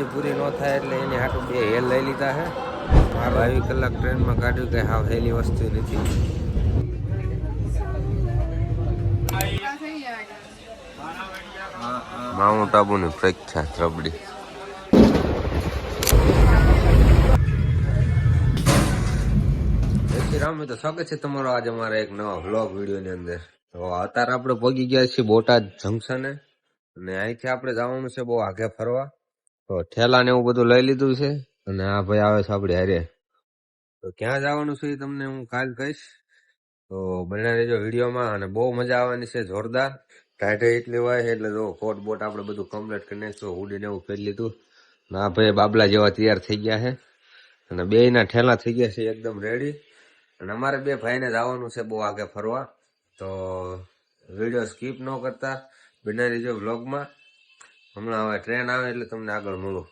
Energy પૂરી ન થાય એટલે એની હાટું બે હેલ લઈ લીધા છે. મારે આવી કલાક ટ્રેનમાં કાઢ્યું કે હા હેલી વસ્તુ નથી. માઉન્ટ આબુની પ્રખ્યાત રબડી. રામ તો સ્વાગત છે તમારો આજે અમારા એક નવા વ્લોગ વિડીયોની અંદર. તો અત્યારે આપણે પહોંચી ગયા છીએ બોટાદ જંકશને અને અહીંથી આપણે જવાનું છે બહુ આગે ફરવા. તો ઠેલા ને એવું બધું લઈ લીધું છે. અને આ ભાઈ આવે છે આપણે હારે. તો ક્યાં જવાનું છે એ તમને હું કાલ કહીશ. તો બને રહેજો વિડીયોમાં અને બહુ મજા આવવાની છે, જોરદાર. ટાઈટે એટલી હોય એટલે જો કોટ બોટ આપણે બધું કમ્પ્લીટ કરી હુડી ને એવું કરી લીધું. આ ભાઈ બાબલા જેવા તૈયાર થઈ ગયા છે. અને બે ના ઠેલા થઈ ગયા છે એકદમ રેડી અને અમારે બે ભાઈને જવાનું છે બહુ આગે ફરવા. તો વીડિયો સ્કીપ ન કરતા. બનાવી રહેજો વ્લોગમાં હમણાં હવે ટ્રેન આવે એટલે તમને આગળ મળું.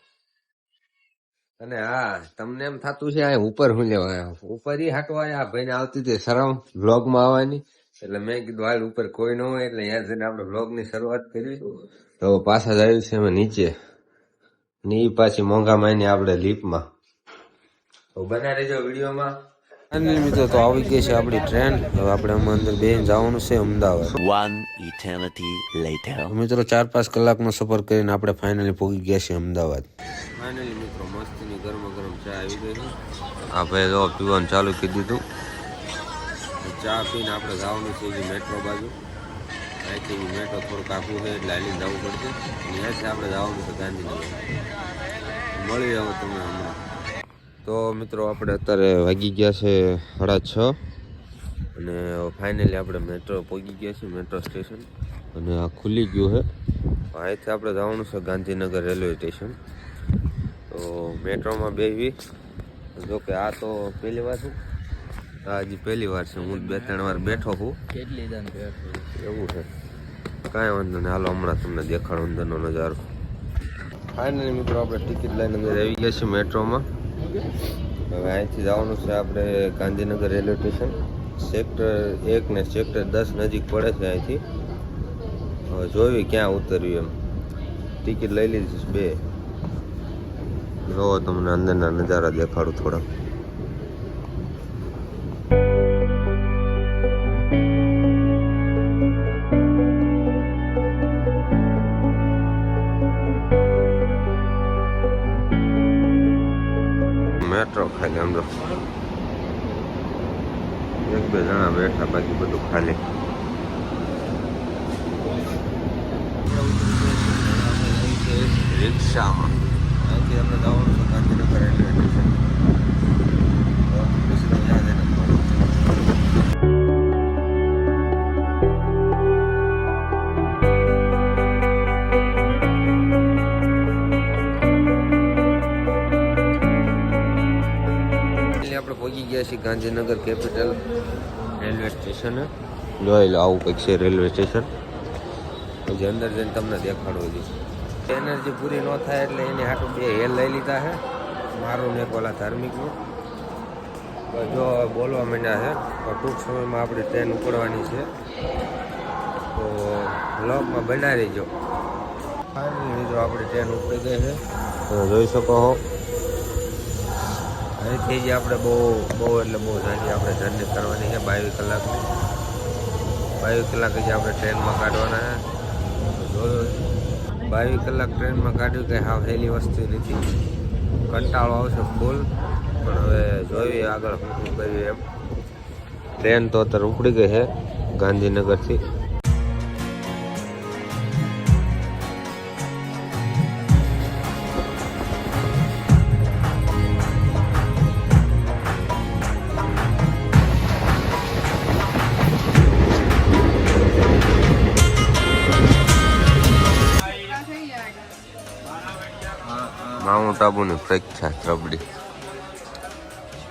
અને હા, તમને એમ થતું છે, આ ઉપર હું લેવા આયા? ઉપર ઈ હાટવા આ ભાઈને આવતી હતી શરમ વ્લોગમાં આવવાની. એટલે મેં કીધું, હાલ ઉપર કોઈ ન હોય, એટલે અહીંયા જઈને આપણે વ્લોગની શરૂઆત કરી તો પાછા જ આવ્યું છે અમે નીચે. ને પાછી મોંઘા માયની આપણે લીપમાં તો બના રહેજો વિડીયોમાં. અને મિત્રો તો આવી ગઈ છે આપણી ટ્રેન. હવે આપણે આમાં અંદર બેન જવાનું છે અમદાવાદ. વન ઇટર્નિટી લેટર મિત્રો ચાર પાંચ કલાકનો સફર કરીને આપણે ફાઇનલી પહોંચી ગયા છીએ અમદાવાદ. ફાઇનલી મિત્રો મસ્તીની ગરમ ગરમ ચા આવી ગઈ છે. આ ભાઈ જો પીવાનું ચાલુ કરી દીધું. ચા પીને આપણે જવાનું છે જે મેટ્રો બાજુ. અહીંથી મેટ્રો થોડુંક આખું છે એટલે હાલીને જવું પડશે. ત્યાંથી આપણે જવાનું છે ગાંધીનગર. મળી જાવ તમે હમણાં. તો મિત્રો આપણે અત્યારે વાગી ગયા છે સાડા છ. અને ફાઇનલી આપણે મેટ્રો પહોંચી ગયા છીએ મેટ્રો સ્ટેશન અને આ ખુલી ગયું છે. અહીંથી આપણે જવાનું છે ગાંધીનગર રેલવે સ્ટેશન તો મેટ્રોમાં બેસવી જોકે આ તો પહેલી વાર છું. હજી પહેલી વાર છે. હું બે ત્રણ વાર બેઠો છું. એવું છે. કાંઈ વાંધો નહીં. હાલો હમણાં તમને દેખાડો અંદરનો નજારો. ફાઇનલી મિત્રો આપણે ટિકિટ લઈને અંદર આવી ગયા છીએ મેટ્રોમાં હવે અહીંથી જવાનું છે આપણે ગાંધીનગર રેલવે સ્ટેશન. સેક્ટર એક ને સેક્ટર દસ નજીક પડે છે અહીંથી. હવે જોયું ક્યાં ઉતર્યું એમ. ટિકિટ લઈ લીધી બે. જોવો તમને અંદરના નજારા દેખાડું થોડાક. મેટ્રો ખાલી આમ તો. એક બે જણા બેઠા, બાકી બધું ખાલી. રિક્ષામાં. અહીંથી આપણે જવાનું ગાંધીનગર રેલવે સ્ટેશન. ગયા છીએ ગાંધીનગર કેપિટલ રેલવે સ્ટેશન જોઈ લો આવું કંઈક છે રેલવે સ્ટેશન પછી અંદર જઈને તમને દેખાડવું જોઈએ એનર્જી પૂરી ન થાય એટલે એની હાટું બે હેલ લઈ લીધા છે. મારું ને ઓલા ધાર્મિકનું જો બોલવા માંડ્યા છે તો ટૂંક સમયમાં આપણી ટ્રેન ઉપડવાની છે. તો બ્લોકમાં બનાવી રહીજો ફાઇનલી મિત્રો આપણી ટ્રેન ઉપડી ગઈ છે. તમે જોઈ શકો છો અહીંથી જે આપણે બહુ બહુ એટલે બહુ સારી આપણે જર્ની કરવાની છે બાવીસ કલાકની. બાવીસ કલાક જે આપણે ટ્રેનમાં કાઢવાના છે. બાવીસ કલાક ટ્રેનમાં કાઢ્યું કે હાવ હેલી વસ્તુ નથી. કંટાળો આવશે ફૂલ પણ હવે જોઈએ આગળ શું કર્યું એમ. ટ્રેન તો અત્યારે ઉપડી ગઈ છે ગાંધીનગરથી. માઉન્ટ આબુની પ્રખ્યાત રબડી.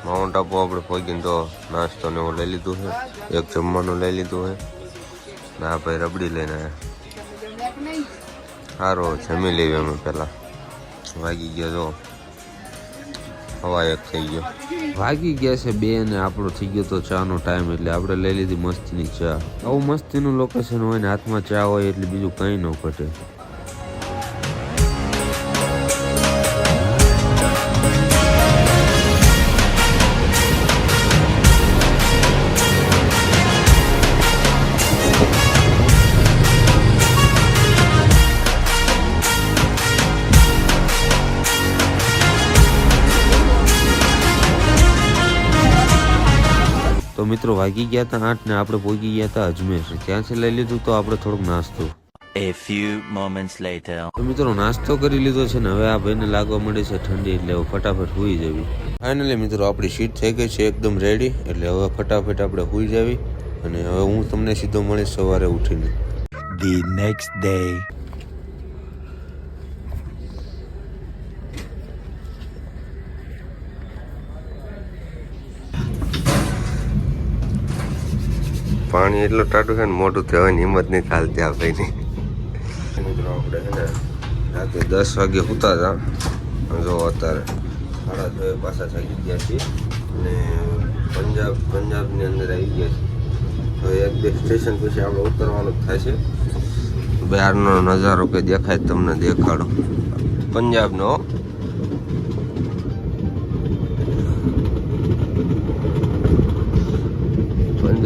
માઉન્ટ આબુ આપણે પહોંચીને તો નાસ્તો ને એવું લઈ લીધું છે, એક જમવાનું લઈ લીધું છે. ના ભાઈ રબડી લઈને સારું જમી લેવી અમે પહેલાં. વાગી ગયા તો હવા એક થઈ ગયો. વાગી ગયા છે બે ને આપણો થઈ ગયો તો ચાનો ટાઈમ એટલે આપણે લઈ લીધી મસ્તીની ચા. આવું મસ્તીનું લોકેશન હોય ને હાથમાં ચા હોય એટલે બીજું કંઈ ન ઘટે. મિત્રો વાગી ગયા હતા આઠ ને આપણે પહોંચી ગયા હતા અજમેર. ત્યાંથી લઈ લીધું તો આપણે થોડુંક નાસ્તો. A few moments later. મિત્રો નાસ્તો કરી લીધો છે ને હવે આ ભાઈને લાગવા મળે છે ઠંડી એટલે હવે ફટાફટ હુઈ જવી. ફાઇનલી મિત્રો આપણી સીટ થઈ ગઈ છે એકદમ રેડી એટલે હવે ફટાફટ આપણે હુઈ જવી. અને હવે હું તમને સીધો મળીશ સવારે ઉઠીને. The next day. પાણી એટલું ટાટું છે ને મોટું થવાની હિંમત નહીં ચાલતી આ ભાઈની. મિત્રો આપણે છે ને રાતે દસ વાગે સુતા હતા. જો અત્યારે સાડા છ પાછા થાકી ગયા છીએ. અને પંજાબ, પંજાબની અંદર આવી ગયા છીએ. તો એક બે સ્ટેશન પછી આપણે ઉતરવાનું થાય છે. બહારનો નજારો કંઈ દેખાય તમને દેખાડો. પંજાબનો હો.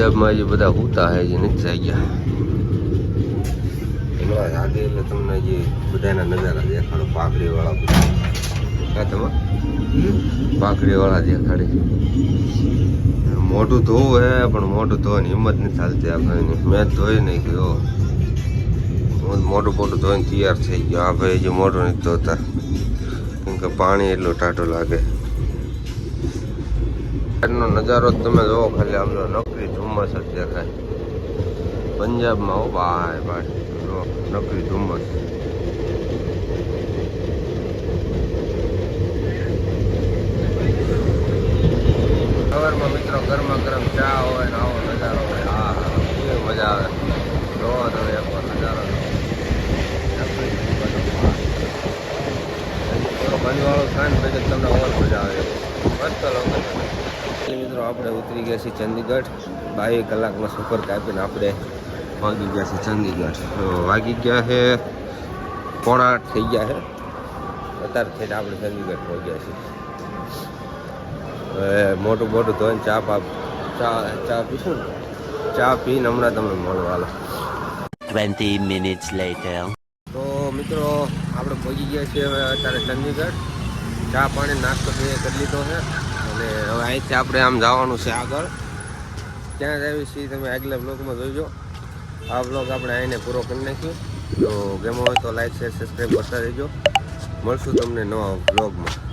પંજાબમાં જે બધા હોતા હે જે નથી થઈ ગયા. હમણાં આગે એટલે તમને જે બધાના નજારા દેખાડો પાઘડી વાળા બધા તમે? પાઘડી વાળા દેખાડે મોટું ધોવું હે પણ મોટું ધોવાની હિંમત નથી ચાલતી આ ભાઈની. મેં ધોઈ નહીં ગયો હું મોટું મોટું ધોઈને તૈયાર થઈ ગયો. આ ભાઈ જે મોટું નથી ધોતા. કેમ કે પાણી એટલું ટાટો લાગે. બહારનો નજારો તમે જોવો ખાલી આમ નકરી ધુમ્મસ જ દેખાય. પંજાબમાં હો ભાઈ ભાઈ નકરી ધુમ્મસ. સવારમાં મિત્રો ગરમા ગરમ ચા હોય ને આવો નજારો હોય. હા, કેવી મજા આવે. જોવો. એકવાર નજારો. બંધવાળો થાય પછી તમને ઓર મજા આવે. મસ્ત લોકેશન એટલે મિત્રો આપણે ઉતરી ગયા છીએ ચંદીગઢ. બાવીસ કલાકનો સફર કાપીને આપણે વાગી ગયા છીએ ચંદીગઢ. વાગી ગયા છે પોણા આઠ થઈ ગયા છે. અત્યારે થઈને આપણે ચંદીગઢ પહોંચ્યા છીએ. હવે મોટું મોટું ધોઈને ચા પા ચા ચા પીશું ને? ચા પીને હમણાં તમને મળવા હાલો. 20 minutes later. તો મિત્રો આપણે પહોંચી ગયા છીએ હવે અત્યારે ચંદીગઢ. ચા પાણી નાસ્તો કરી લીધો છે. અને હવે અહીંથી આપણે આમ જવાનું છે આગળ. ત્યાં જ આવી છીએ તમે આગલા બ્લોગમાં જોઈજો આ બ્લોગ આપણે અહીંને પૂરો કરી નાખ્યો. તો ગેમો હોય તો લાઈક શેર સબસ્ક્રાઈબ કરતા રહેજો. મળશું તમને નવા બ્લોગમાં